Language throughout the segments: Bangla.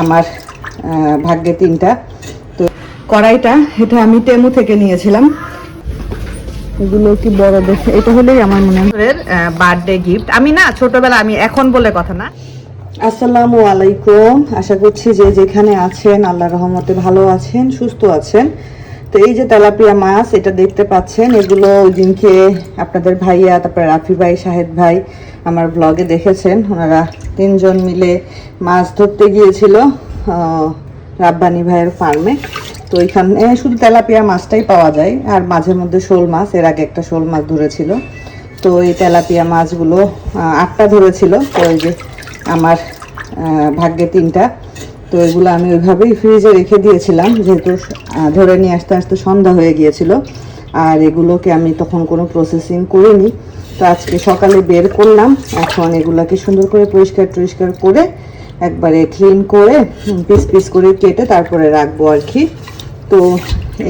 আমার ভাগ্যে তিনটা। তো কড়াইটা এটা আমি টেমু থেকে নিয়েছিলাম। এগুলো কি বড় দেখে এটা হলেই আমার মনে হয়। বার্থডে গিফট আমি না ছোটবেলা আমি এখন বলে কথা না। আসসালামু আলাইকুম। আশা করছি যে যেখানে আছেন আল্লাহ রহমতে ভালো আছেন সুস্থ আছেন। তো এই যে তেলাপিয়া মাছ, এটা দেখতে পাচ্ছেন, এগুলো ওই দিনকে আপনাদের ভাইয়া, তারপরে রাফি ভাই, শাহেদ ভাই আমার ব্লগে দেখেছেন। ওনারা তিনজন মিলে মাছ ধরতে গিয়েছিল রাব্বানি ভাইয়ের ফার্মে তো এখানে শুধু তেলাপিয়া মাছটাই পাওয়া যায়, আর মাঝে মধ্যে শোল মাছ, এর আগে একটা শোল মাছ ধরেছিল। তো এই তেলাপিয়া মাছগুলো আটটা ধরেছিল, তো এই যে আমার ভাগ্যে তিনটা। তো এগুলো আমি ওইভাবেই ফ্রিজে রেখে দিয়েছিলাম, যেহেতু ধরে নিয়ে আসতে আসতে সন্ধ্যা হয়ে গিয়েছিল। আর এগুলোকে আমি তখন কোনো প্রসেসিং করিনি। তো আজকে সকালে বের করলাম, এখন এগুলোকে সুন্দর করে পরিষ্কার টরিষ্কার করে একবারে ক্লিন করে পিস পিস করে কেটে তারপরে রাখব আর কি। তো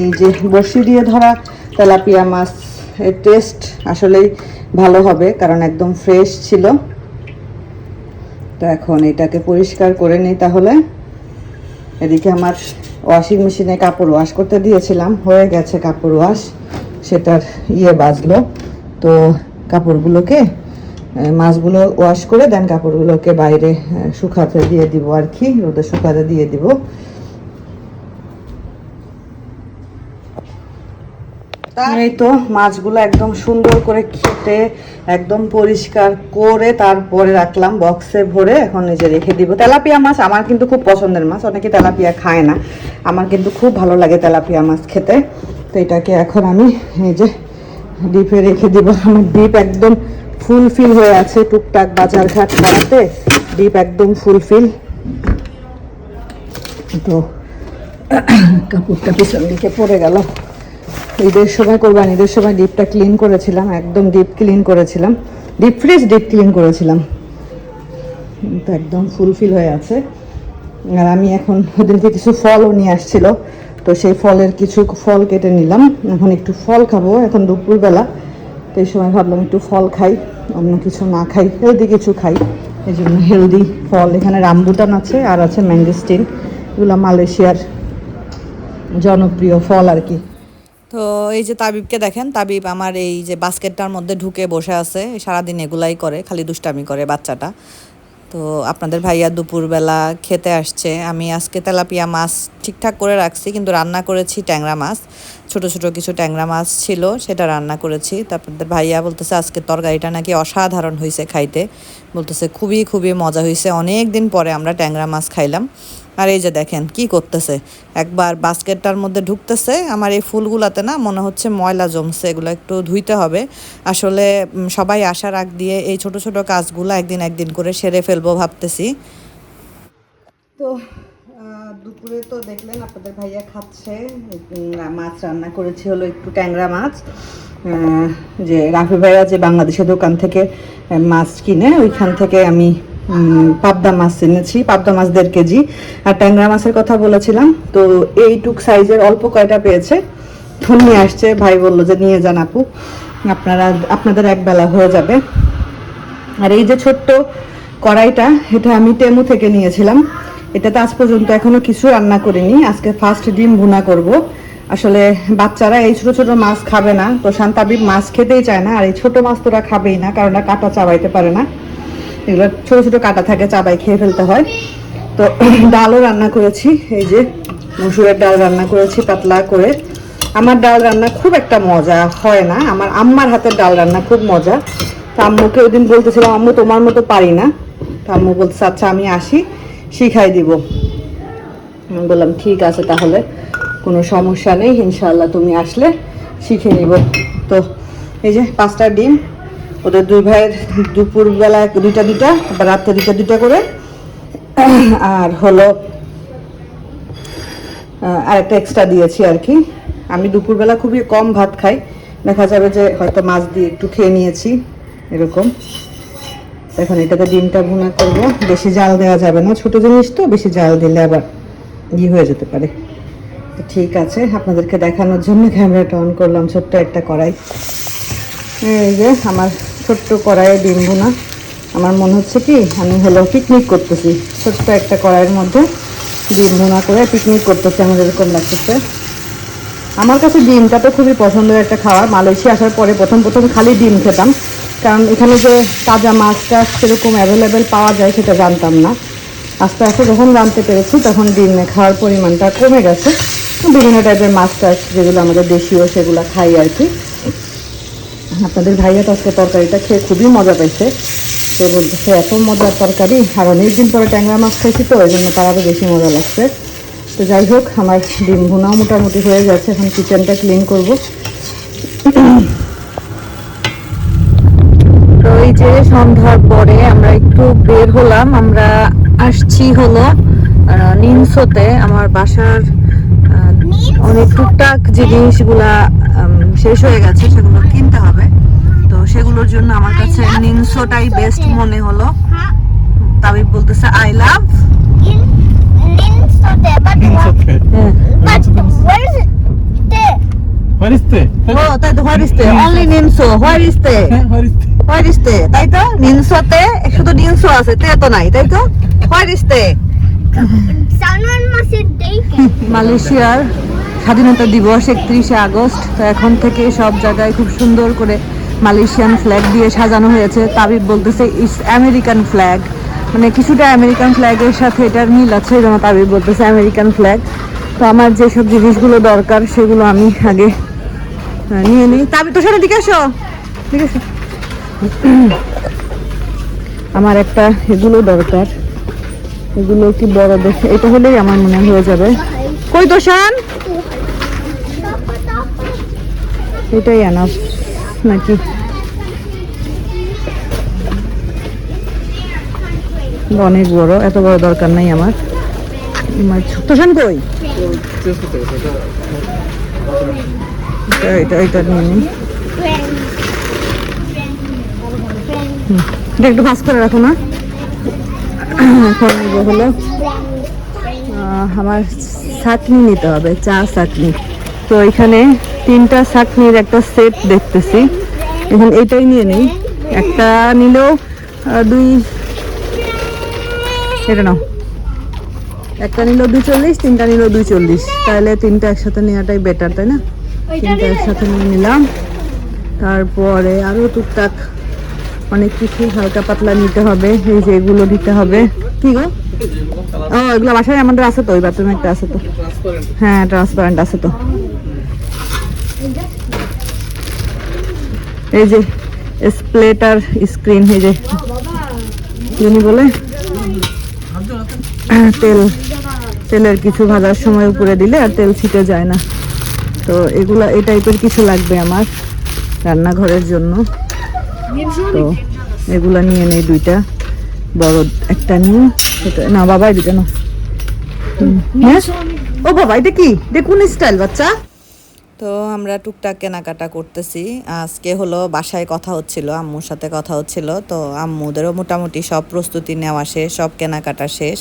এই যে বড়শি দিয়ে ধরা তেলাপিয়া মাছ এর টেস্ট আসলেই ভালো হবে, কারণ একদম ফ্রেশ ছিল। তো এখন এটাকে পরিষ্কার করে নিই তাহলে। এদিকে আমার ওয়াশিং মেশিনে কাপড় ওয়াশ করতে দিয়েছিলাম, হয়ে গেছে কাপড় ওয়াশ সেটার ইয়ে বাজলো। তো কাপড়গুলোকে মাছগুলো ওয়াশ করে দেন কাপড়গুলোকে বাইরে শুকাতে দিয়ে দিব আর কি, রোদে শুকাতে দিয়ে দিব। এই তো মাছগুলো একদম সুন্দর করে কেটে একদম পরিষ্কার করে তারপরে রাখলাম বক্সে ভরে, এখন নিজে রেখে দিব। তেলাপিয়া মাছ আমার কিন্তু খুব পছন্দের মাছ, অনেকে তেলাপিয়া খায় না। আমার কিন্তু খুব ভালো লাগে তেলাপিয়া মাছ খেতে। তো এটাকে এখন আমি এই যে ডিপে রেখে দিব। আমার ডিপ একদম ফুলফিল হয়ে আছে টুকটাক বাজার ঘাট করাতে। ডিপ একদম ফুলফিল। তো কাপড়টা পিছন দিকে পড়ে গেল। ঈদের সময় করবান, ঈদের সময় ডিপটা ক্লিন করেছিলাম, একদম ডিপ ক্লিন করেছিলাম। ডিপ ফ্রিজ ডিপ ক্লিন করেছিলাম। তো একদম ফুলফিল হয়ে আছে। আর আমি এখন ওদেরকে কিছু ফলও নিয়ে আসছিল, তো সেই ফলের কিছু ফল কেটে নিলাম। এখন একটু ফল খাব, এখন দুপুরবেলা, তো এই সময় ভাবলাম একটু ফল খাই, অন্য কিছু না খাই হেলদি কিছু খাই। এই জন্য হেলদি ফল। এখানে রামবুটান আছে, আর আছে ম্যাঙ্গোস্টিন এগুলো মালয়েশিয়ার জনপ্রিয় ফল আর কি। তো এই যে তাবিবকে দেখেন, তাবিব আমার এই যে বাস্কেটটার মধ্যে ঢুকে বসে আছে সারাদিন এগুলাই করে, খালি দুষ্টামি করে বাচ্চাটা। তো আপনাদের ভাইয়া দুপুরবেলা খেতে আসছে। আমি আজকে তেলাপিয়া মাছ ঠিকঠাক করে রাখছি, কিন্তু রান্না করেছি ট্যাংরা মাছ। ছোট ছোট কিছু ট্যাংরা মাছ ছিল, সেটা রান্না করেছি। তারপর ভাইয়া বলতেছে, আজকে তরকারিটা নাকি অসাধারণ হয়েছে খাইতে। বলতেছে, খুবই খুবই মজা হয়েছে অনেক দিন পরে আমরা ট্যাংরা মাছ খাইলাম। আর এই যে দেখেন, কি করতেছে? একবার বাস্কেটটার মধ্যে ঢুকতেছে, আমার এই ফুলগুলাতে না মনে হচ্ছে ময়লা জমছে, এগুলো একটু ধুইতে হবে। আসলে সবাই আসার আগ দিয়ে এই ছোট ছোট কাজগুলো একদিন একদিন করে সেরে ফেলব ভাবতেছি। তো দুপুরে তো দেখলেন আপনাদের ভাইয়া খাচ্ছে মাছ রান্না করেছি হলো একটু ট্যাংরা মাছ। যে রাফি ভাইয়া যে বাংলাদেশের দোকান থেকে মাছ কিনে, ওইখান থেকে আমি পাবদা মাছ এনেছি, পাবদা মাছ দেড় কেজি। আর ট্যাংরা মাছের কথা বলেছিলাম, তো এইটুক সাইজের অল্প কয়টা পেয়েছে। তো নিয়ে আসছে, ভাই বলল যে নিয়ে যান আপু। আপনারা, আপনাদের এক বেলা হয়ে যাবে। আর এই যে ছোট্ট কড়াইটা, এটা আমি টেমু থেকে নিয়েছিলাম। এটাতে আজ পর্যন্ত এখনও কিছু রান্না করিনি, আজকে ফার্স্ট ডিম ভুনা করব। আসলে বাচ্চারা এই ছোট ছোট মাছ খাবে না তো শান্তাবিব মাছ খেতেই চায় না, আর এই ছোট মাছ তোরা খাবেই না, কারণ কাঁটা চাবাইতে পারে না। এগুলো ছোট ছোট কাঁটা থাকে চাবাই খেয়ে ফেলতে হয়। তো ডালও রান্না করেছি, এই যে মসুরের ডাল রান্না করেছি পাতলা করে। আমার ডাল রান্না খুব একটা মজা হয় না, আমার আম্মার হাতের ডাল রান্না খুব মজা। তো আম্মুকে ওই দিন বলতেছিলাম, আম্মু, তোমার মতো পারি না। তো আম্মু বলতেছে আচ্ছা আমি আসি, শিখাই দিব। আমি বললাম, ঠিক আছে তাহলে, কোনো সমস্যা নেই ইনশাল্লাহ তুমি আসলে শিখে নিব। তো এই যে পাঁচটা ডিম ওদের দুই ভাইয়ের দুপুরবেলা দুইটা দুইটা বা রাত্রে দুইটা দুইটা করে। আর হলো আরেকটা এক্সট্রা দিয়েছি আর কি। আমি দুপুরবেলা খুবই কম ভাত খাই। দেখা যাবে যে হয়তো মাছ দিয়ে একটু খেয়ে নিয়েছি, এরকম। এখন এটাতে ডিমটা ভুনা করব। বেশি জাল দেওয়া যাবে না। ছোট জিনিস তো, বেশি জাল দিলে আবার ই হয়ে যেতে পারে। ঠিক আছে, আপনাদেরকে দেখানোর জন্য ক্যামেরাটা অন করলাম ছোট্ট একটা কড়াই। এই যে আমার ছোট্ট কড়াইয়ে ডিম ভুনা আমার মনে হচ্ছে কি, আমি হলো পিকনিক করতেছি। ছোট্ট একটা কড়াইয়ের মধ্যে ডিম ভুনা করে পিকনিক করতেছি আমাদের এরকম লাগতেছে আমার কাছে ডিমটা তো খুবই পছন্দের একটা খাবার। মালয়েশিয়া আসার পরে প্রথম প্রথম খালি ডিম খেতাম। কারণ এখানে যে তাজা মাছ টাছ সেরকম অ্যাভেলেবেল পাওয়া যায় সেটা জানতাম না। আস্তে আস্তে যখন জানতে পেরেছি, তখন ডিম খাওয়ার পরিমাণটা কমে গেছে। বিভিন্ন টাইপের মাছ টাছ যেগুলো আমাদের দেশীয় সেগুলো খাই আর কি। আপনাদের ভাইয়া তো আজকে তরকারিটা খেয়ে খুবই মজা পাইছে। তো বলতেছে এত মজার তরকারি, আর অনেকদিন পরে ট্যাংরা মাছ খাইছি তো ওই জন্য তার আরও বেশি মজা লাগছে। তো যাই হোক, আমার ডিম ভুনাও মোটামুটি হয়ে গেছে, এখন কিচেনটা ক্লিন করব। তো যে সন্ধ্যার পরে আমরা একটু বের হলাম, আমরা আসছি হলো নিমসোতে আমার বাসার অনেক টুকটাক জিনিসগুলা উম, শেষ হয়ে গেছে সেগুলো কিনতে হবে। তো সেগুলোর জন্য আমার কাছে নিমসোটাই বেস্ট মনে হলো। তাবিব বলতেছে I love where is is the? is the? তে তো শুধু আছে তে তো নাই তাই তো? Someone must have taken. মালয়েশিয়ার স্বাধীনতা দিবস একত্রিশে আগস্ট। তো এখন থেকে সব জায়গায় খুব সুন্দর করে মালয়েশিয়ান ফ্ল্যাগ দিয়ে সাজানো হয়েছে। তাবিব বলতেছে ইটস আমেরিকান ফ্ল্যাগ মানে কিছুটা আমেরিকান ফ্ল্যাগের সাথে এটার মিল আছে, যেন তাবিব বলতেছে আমেরিকান ফ্ল্যাগ তো আমার যেসব জিনিসগুলো দরকার, সেগুলো আমি আগে নিয়ে নিই। তাবি তো সাথে দিকে আসো। ঠিক আছে আমার একটা এগুলো দরকার। এগুলো কি বড় দেখে, এটা হলেই আমার মনে হয়ে যাবে। কই তোষান এটাই আনা নাকি? অনেক বড়, এত বড় দরকার নাই আমার। তোষান কই? এটা এটা একটু ভাজ করে রাখো না। এখন হলো। আমার চাটনি নিতে হবে, চা চাটনি। তো এখানে তিনটা চাটনির একটা সেট দেখতেছি। এখন এটাই নিয়ে নিই। একটা নিলেও দুই, এটা নাও। একটা নিলেও দুই চল্লিশ তিনটা নিলেও দুই চল্লিশ তাহলে তিনটা একসাথে নেওয়াটাই বেটার তাই না? তিনটা একসাথে নিয়ে নিলাম। তারপরে আরও টুকটাক অনেক কিছু হালকা পাতলা নিতে হবে, এই যে এগুলো দিতে হবে। কি গো? ও, এগুলো বাসায় আমাদের আছে তো, ওই বাথরুমে একটা আছে তো। হ্যাঁ ট্রান্সপারেন্ট আছে তো। এই যে স্প্লেটার স্ক্রিন এই যে কি বলে। তেল, তেলের কিছু ভাজার সময় উপরে দিলে আর তেল ছিটে যায় না। তো এগুলা, এই টাইপের কিছু লাগবে আমার রান্নাঘরের জন্য। তো এগুলা নিয়ে নেই দুইটা, বড় একটা নিয়ে না বাবা দুটো না। হ্যাঁ? ও বাবা এটা কি দেখুন স্টাইল বাচ্চা তো আমরা টুকটাক কেনাকাটা করতেছি। আজকে হলো বাসায় কথা হচ্ছিল, আম্মুর সাথে কথা হচ্ছিল। তো আম্মুদেরও মোটামুটি সব প্রস্তুতি নেওয়া শেষ, সব কেনাকাটা শেষ।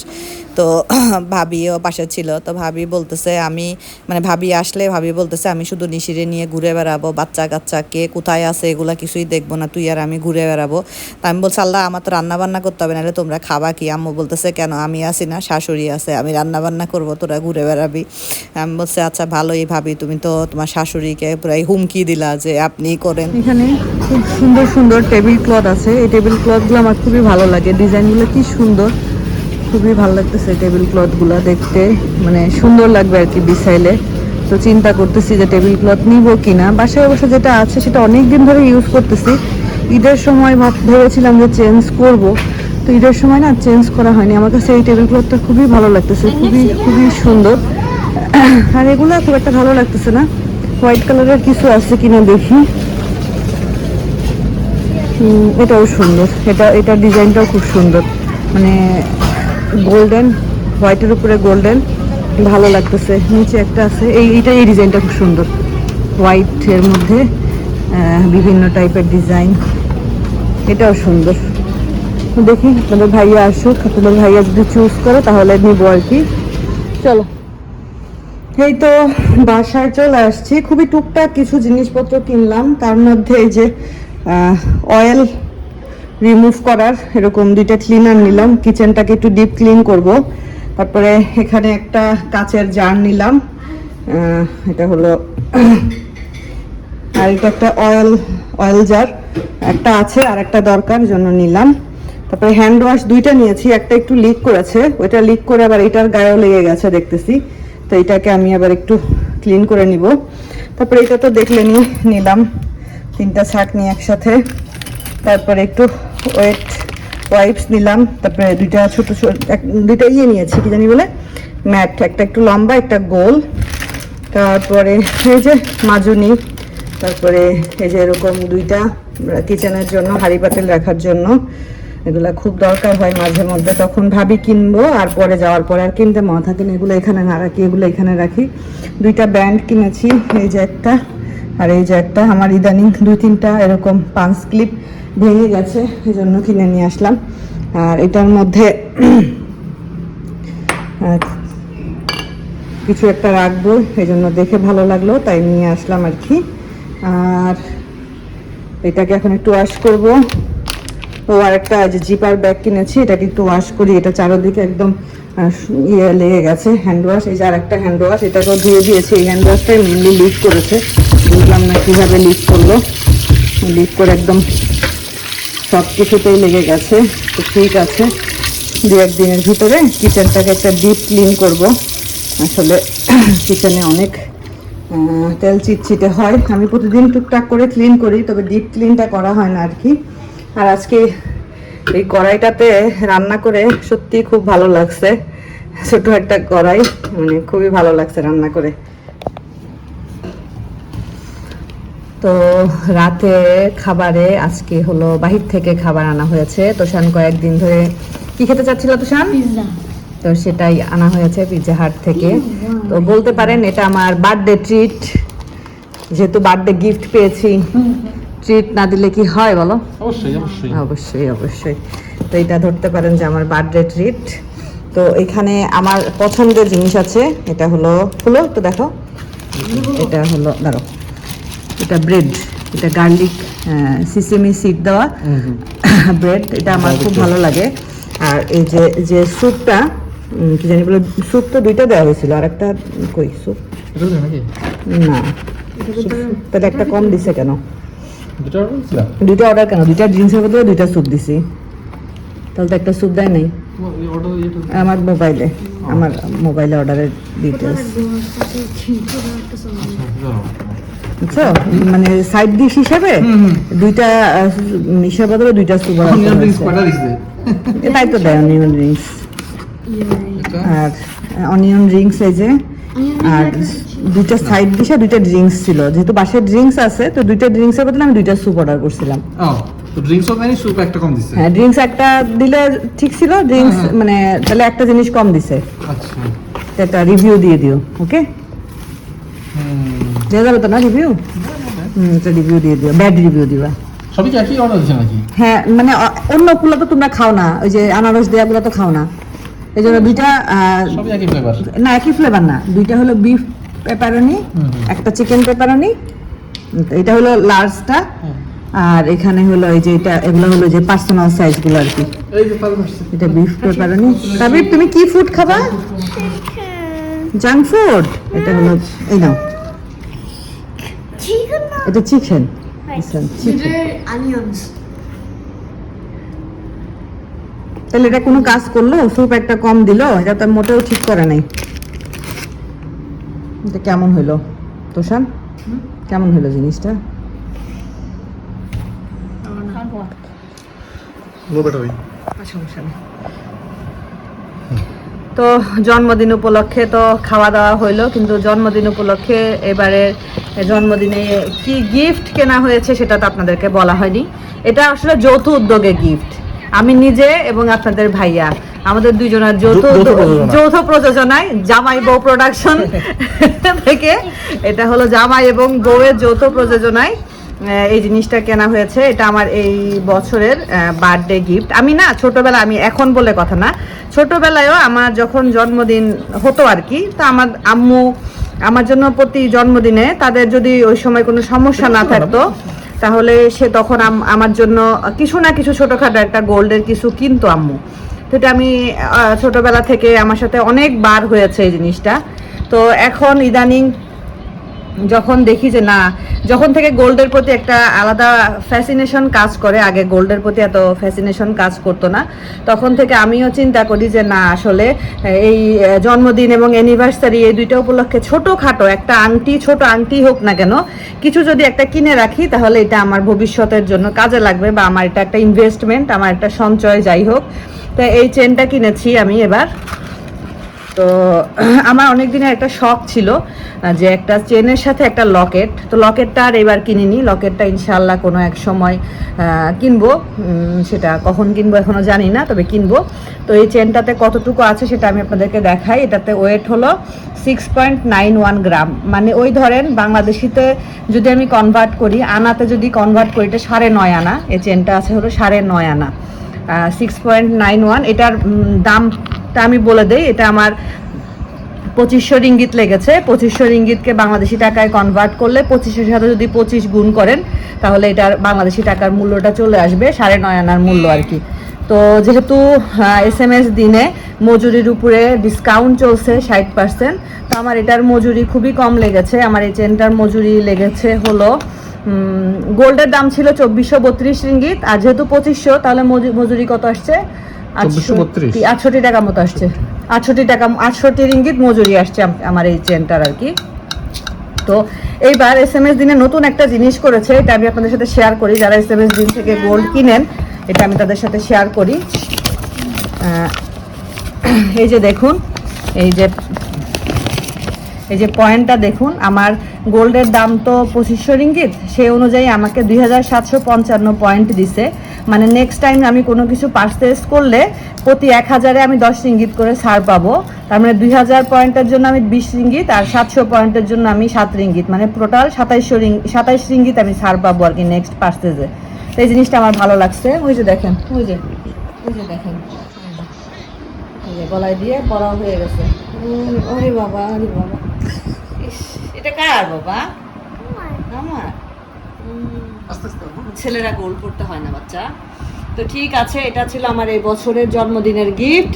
তো ভাবিও পাশে ছিল। তো ভাবি বলতেছে, আমি মানে ভাবি আসলে ভাবি বলতেছে, আমি শুধু নিশিরে নিয়ে ঘুরে বেড়াবো। বাচ্চা কাচ্চা কে কোথায় আছে এগুলা কিছুই দেখব না। তুই আর আমি ঘুরে বেড়াবো। তা আমি বলছি, আল্লাহ, আমার তো রান্নাবান্না করতে হবে, নাহলে তোমরা খাবা কি? আম্মু বলতেছে, কেন? আমি আছি না, শাশুড়ি আছে। আমি রান্নাবান্না করব, তোরা ঘুরে বেড়াবি। আমি বলছি আচ্ছা ভালোই ভাবি। তুমি তো তোমার শাশুড়িকে প্রায় হুমকি দিলা যে আপনি করেন। এখানে খুব সুন্দর সুন্দর টেবিল ক্লথ আছে। এই টেবিল ক্লথগুলো আমার খুবই ভালো লাগে। ডিজাইনগুলো কি সুন্দর। খুবই ভালো লাগতেছে টেবিল ক্লথগুলো দেখতে। মানে সুন্দর লাগবে আর কি বিছাইলে তো চিন্তা করতেছি যে টেবিল ক্লথ নিব কিনা। বাসায় অবশ্য যেটা আছে সেটা অনেক দিন ধরে ইউজ করতেছি। ঈদের সময় ভাব- ভেবেছিলাম যে চেঞ্জ করব। তো ঈদের সময় না চেঞ্জ করা হয়নি। আমার কাছে এই টেবিল ক্লথটা খুবই ভালো লাগতেছে। খুবই খুবই সুন্দর। আর এগুলো খুব একটা ভালো লাগতেছে না। হোয়াইট কালারের কিছু আছে কিনা দেখি। এটাও সুন্দর। এটা এটার ডিজাইনটাও খুব সুন্দর। মানে গোল্ডেন, হোয়াইটের উপরে গোল্ডেন, ভালো লাগতেছে। নিচে একটা আছে, এই এইটা এই ডিজাইনটা খুব সুন্দর। হোয়াইটের মধ্যে বিভিন্ন টাইপের ডিজাইন। এটাও সুন্দর। দেখি আপনাদের ভাইয়া আসুক। আপনাদের ভাইয়া যদি চুজ করে, তাহলে নিবো আর কি। চলো। এই তো বাসায় চলে আসছি। খুবই টুকটাক কিছু জিনিসপত্র কিনলাম। তার মধ্যে এই যে অয়েল রিমুভ করার এরকম দুইটা ক্লিনার নিলাম। কিচেনটাকে একটু ডিপ ক্লিন করব। তারপরে এখানে একটা কাচের জার নিলাম। এটা হলো, আর এটা একটা অয়েল অয়েল জার একটা আছে আর একটা দরকার জন্য নিলাম। তারপরে হ্যান্ড ওয়াশ দুইটা নিয়েছি। একটা একটু লিক করেছে। ওইটা লিক করে আবার এটার গায়েও লেগে গেছে দেখতেছি। তো এটাকে আমি আবার একটু ক্লিন করে নিব। তারপরে এটা তো দেখলেনি নিলাম। তিনটা শাক নিয়ে একসাথে। তারপরে একটু ওয়েট ওয়াইপস নিলাম। তারপরে দুইটা ছোটো ছোটো দুইটা ইয়ে নিয়েছি, কি জানি বলে? ম্যাট। একটা একটু লম্বা, একটা গোল। তারপরে এই যে মাজুনি। তারপরে এই যে এরকম দুইটা কিচেনের জন্য, হাঁড়ি পাতিল রাখার জন্য। এগুলা খুব দরকার হয় মাঝে মধ্যে। তখন ভাবি কিনবো, আর পরে যাওয়ার পরে আর কিনতে মনে থাকে না। এগুলো এখানে না রাখি, এগুলো এখানে রাখি। দুইটা ব্যান্ড কিনেছি, এই যে একটা, আর এই যে একটা। আমার ইদানিং দুই তিনটা এরকম পাঁচ ক্লিপ ভেঙে গেছে, এই জন্য কিনে নিয়ে আসলাম। আর এটার মধ্যে কিছু একটা রাখব, এই জন্য দেখে ভালো লাগল, তাই নিয়ে আসলাম আর কি। আর এটাকে এখন একটু ওয়াশ করব। ও আর একটা যে জিপার ব্যাগ কিনেছি এটাকে একটু ওয়াশ করি, এটা চারোদিকে একদম ইয়ে লেগে গেছে হ্যান্ড ওয়াশ এই যে আর একটা হ্যান্ড ওয়াশ এটাকেও ধুয়ে দিয়েছি, এই হ্যান্ড ওয়াশটাই মেনলি লিক করেছে, বুঝলাম না কীভাবে লিক করল লিক করে একদম সব কিছুতেই লেগে গেছে, তো ঠিক আছে দু একদিনের ভিতরে কিচেনটাকে একটা ডিপ ক্লিন করব, আসলে কিচেনে অনেক তেল চিটচিটে হয়, আমি প্রতিদিন টুকটাক করে ক্লিন করি, তবে ডিপ ক্লিনটা করা হয় না আর কি আর আজকে এই কড়াইটাতে রান্না করে সত্যি খুব ভালো লাগছে। ছোট একটা কড়াই মানে খুবই ভালো লাগছে রান্না করে। তো রাতে খাবারে আজকে হলো বাহির থেকে খাবার আনা হয়েছে। তোষান কয়েকদিন ধরে কি খেতে চাচ্ছিল তোষান? তো সেটাই আনা হয়েছে পিৎজা হাট থেকে। তো বলতে পারেন এটা আমার বার্থডে ট্রিট যেহেতু বার্থডে গিফট পেয়েছি। ট্রিট না দিলে কি হয় বলো? অবশ্যই অবশ্যই। অবশ্যই অবশ্যই। তো এটা ধরতে পারেন যে আমার বার্থডে ট্রিট তো এখানে আমার পছন্দের জিনিস আছে এটা হলো হলো তো দেখো। এটা হলো দাঁড়ো এটা ব্রেড এটা গার্লিক সিসেমি সিড দেওয়া ব্রেড এটা আমার খুব ভালো লাগে। আর এই যে যে স্যুপটা কি জানি বলে স্যুপ তো দুইটা দেওয়া হয়েছিল আর একটা কই স্যুপ না। তাহলে একটা কম দিছে কেন? দুটো অর্ডার অর্ডার কেন? দুইটা ড্রিঙ্কসের বদলে দুইটা স্যুপ দিছি। তাহলে তো একটা স্যুপ দেয় নাই। আমার মোবাইলে আমার মোবাইলে অর্ডারের ডিটেলস বুঝছ মানে সাইড ডিশ হিসাবে দুইটা ইসের বদলে দুইটা স্যুপ অনিয়ন রিংস কয়টা দিছে। তাই তো দেয় অনিয়ন রিংস আর অনিয়ন রিংস এই যে। আর দুইটা সাইড ডিশে দুইটা ড্রিঙ্কস ছিল। যেহেতু বাসায় ড্রিঙ্কস আছে তো দুইটা ড্রিঙ্কসের বদলে আমি দুইটা স্যুপ অর্ডার করছিলাম। ও তো ড্রিঙ্কসও দেয়নি স্যুপ একটা কম দিছে? হ্যাঁ ড্রিঙ্কস একটা দিলে ঠিক ছিল ড্রিঙ্কস হ্যাঁ, হ্যাঁ। মানে তাহলে একটা জিনিস কম দিছে। আচ্ছা। একটা রিভিউ দিয়ে দিও ওকে? দেওয়া যাবে তো না রিভিউ হুম রিভিউ দিয়ে দিও ব্যাড রিভিউ দিবা। সবই কি একই অর্ডার দিছে নাকি? হ্যাঁ মানে অন্যগুলো তো তোমরা খাও না ওই যে আনারস দেওয়াগুলো তো খাও না। এই জন্য দুইটা না একই ফ্লেভার না। দুইটা হলো বিফ পেপারনি একটা চিকেন পেপারনি এটা হলো লার্জটা আর এখানে হলো এই যে এটা এগুলো হলো যে পার্সোনাল সাইজগুলো আর কি। এটা বিফ পেপারনি তাবিব তুমি কি ফুড খাবা? জাঙ্ক ফুড এটা হলো এই নাও। এটা চিকেন চিকেন onions. তাহলে এটা কোনো কাজ করল? স্যুপ একটা কম দিলো এটা তো মোটেও ঠিক করে নাই। এটা কেমন হইল তোষান কেমন হইল জিনিসটা? তো জন্মদিন উপলক্ষে তো খাওয়া দাওয়া হইল কিন্তু জন্মদিন উপলক্ষে এবারে জন্মদিনে কি গিফট কেনা হয়েছে সেটা তো আপনাদেরকে বলা হয়নি। এটা আসলে যৌথ উদ্যোগে গিফট আমি নিজে এবং আপনাদের ভাইয়া। আমাদের দুইজনের যৌথ। যৌথ প্রযোজনায় জামাই বউ প্রোডাকশন থেকে। এটা হলো জামাই এবং বউয়ের যৌথ প্রযোজনায় এই জিনিসটা কেনা হয়েছে। এটা আমার এই বছরের বার্থডে গিফট আমি না ছোটবেলা আমি এখন বলে কথা না ছোটবেলায়ও আমার যখন জন্মদিন হতো আর কি তো আমার আম্মু আমার জন্য প্রতি জন্মদিনে তাদের যদি ওই সময় কোনো সমস্যা না থাকতো তাহলে সে তখন আম- আমার জন্য কিছু না কিছু ছোটোখাটো একটা গোল্ডের কিছু কিনতো আম্মু। তো এটা আমি ছোটোবেলা থেকে আমার সাথে অনেকবার হয়েছে এই জিনিসটা। তো এখন ইদানিং যখন দেখি যে না, যখন থেকে গোল্ডের প্রতি একটা আলাদা ফ্যাসিনেশন কাজ করে, আগে গোল্ডের প্রতি এত ফ্যাসিনেশন কাজ করতো না, তখন থেকে আমিও চিন্তা করি যে না, আসলে এই জন্মদিন এবং অ্যানিভার্সারি এই দুইটা উপলক্ষে ছোটোখাটো, একটা আংটি ছোট আংটি হোক না কেন, কিছু যদি একটা কিনে রাখি, তাহলে এটা আমার ভবিষ্যতের জন্য কাজে লাগবে বা আমার এটা একটা ইনভেস্টমেন্ট আমার একটা সঞ্চয় যাই হোক। তো এই চেনটা কিনেছি আমি এবার। তো আমার অনেক দিনের একটা শখ ছিল যে একটা চেনের সাথে একটা লকেট। তো লকেটটা আর এবার কিনিনি। লকেটটা ইনশাল্লাহ কোনো এক সময় কিনবো। সেটা কখন কিনবো এখনও জানি না তবে কিনবো। তো এই চেনটাতে কতটুকু আছে সেটা আমি আপনাদেরকে দেখাই। এটাতে ওয়েট হলো six point nine one gram. মানে ওই ধরেন বাংলাদেশিতে যদি আমি কনভার্ট করি আনাতে যদি কনভার্ট করি এটা সাড়ে নয় আনা। এই চেনটা আছে হলো সাড়ে নয় আনা। সিক্স পয়েন্ট নাইন ওয়ান এটার উম, দামটা আমি বলে দেই, এটা আমার পঁচিশশো রিঙ্গিত লেগেছে। পঁচিশশো রিঙ্গিতকে বাংলাদেশি টাকায় কনভার্ট করলে পঁচিশের সাথে যদি পঁচিশ গুণ করেন, তাহলে এটার বাংলাদেশি টাকার মূল্যটা চলে আসবে, সাড়ে নয় আনার মূল্য আর কি। তো যেহেতু এস এম এস দিনে মজুরির উপরে ডিসকাউন্ট চলছে ষাট পার্সেন্ট তো আমার এটার মজুরি খুবই কম লেগেছে। আমার এই চেনটার মজুরি লেগেছে হলো গোল্ডের দাম ছিল চব্বিশশো বত্রিশ রিঙ্গিত, আর যেহেতু পঁচিশশো, তাহলে মজুরি কত আসছে? 2432 আটষট্টি টাকা মতো আসছে। আটষট্টি টাকা আটষট্টি রিঙ্গিত মজুরি আসছে আমার এই চেনটার আর কি। তো এইবার এস এম এস দিনে নতুন একটা জিনিস করেছে এটা আমি আপনাদের সাথে শেয়ার করি। যারা এস এম এস দিন থেকে গোল্ড কিনেন এটা আমি তাদের সাথে শেয়ার করি। এই যে দেখুন এই যে এই যে পয়েন্টটা দেখুন আমার গোল্ডের দাম তো পঁচিশশো রিঙ্গিত সেই অনুযায়ী আমাকে দুই হাজার সাতশো পঞ্চান্ন পয়েন্ট দিছে। মানে নেক্সট টাইম আমি কোনো কিছু পারচেস করলে প্রতি এক হাজারে আমি দশ ইঙ্গিত করে ছাড় পাবো। তার মানে দুই হাজার পয়েন্টের জন্য আমি বিশ রিঙ্গিত আর সাতশো পয়েন্টের জন্য আমি সাত রিঙ্গিত মানে টোটাল সাতাইশশো রিং সাতাইশ রিঙ্গিত আমি ছাড় পাবো আর কি নেক্সট পারচেসে তো এই জিনিসটা আমার ভালো লাগছে। ওই যে দেখেন, ওই যে ওই যে দেখেন। গলায় দিয়ে বড় হয়ে গেছে। ওরে বাবা বাবা। এটা কার বাবা? আমার। ছেলেরা গোল করতে হয় না বাচ্চা। তো ঠিক আছে এটা ছিল আমার এই বছরের জন্মদিনের গিফট।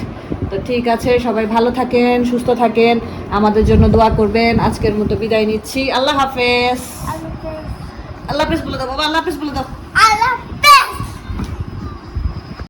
তো ঠিক আছে সবাই ভালো থাকেন সুস্থ থাকেন আমাদের জন্য দোয়া করবেন। আজকের মতো বিদায় নিচ্ছি। আল্লাহ হাফেজ। আল্লাহ হাফেজ। বলে দাও বাবা আল্লাহ হাফেজ বলে দাও। love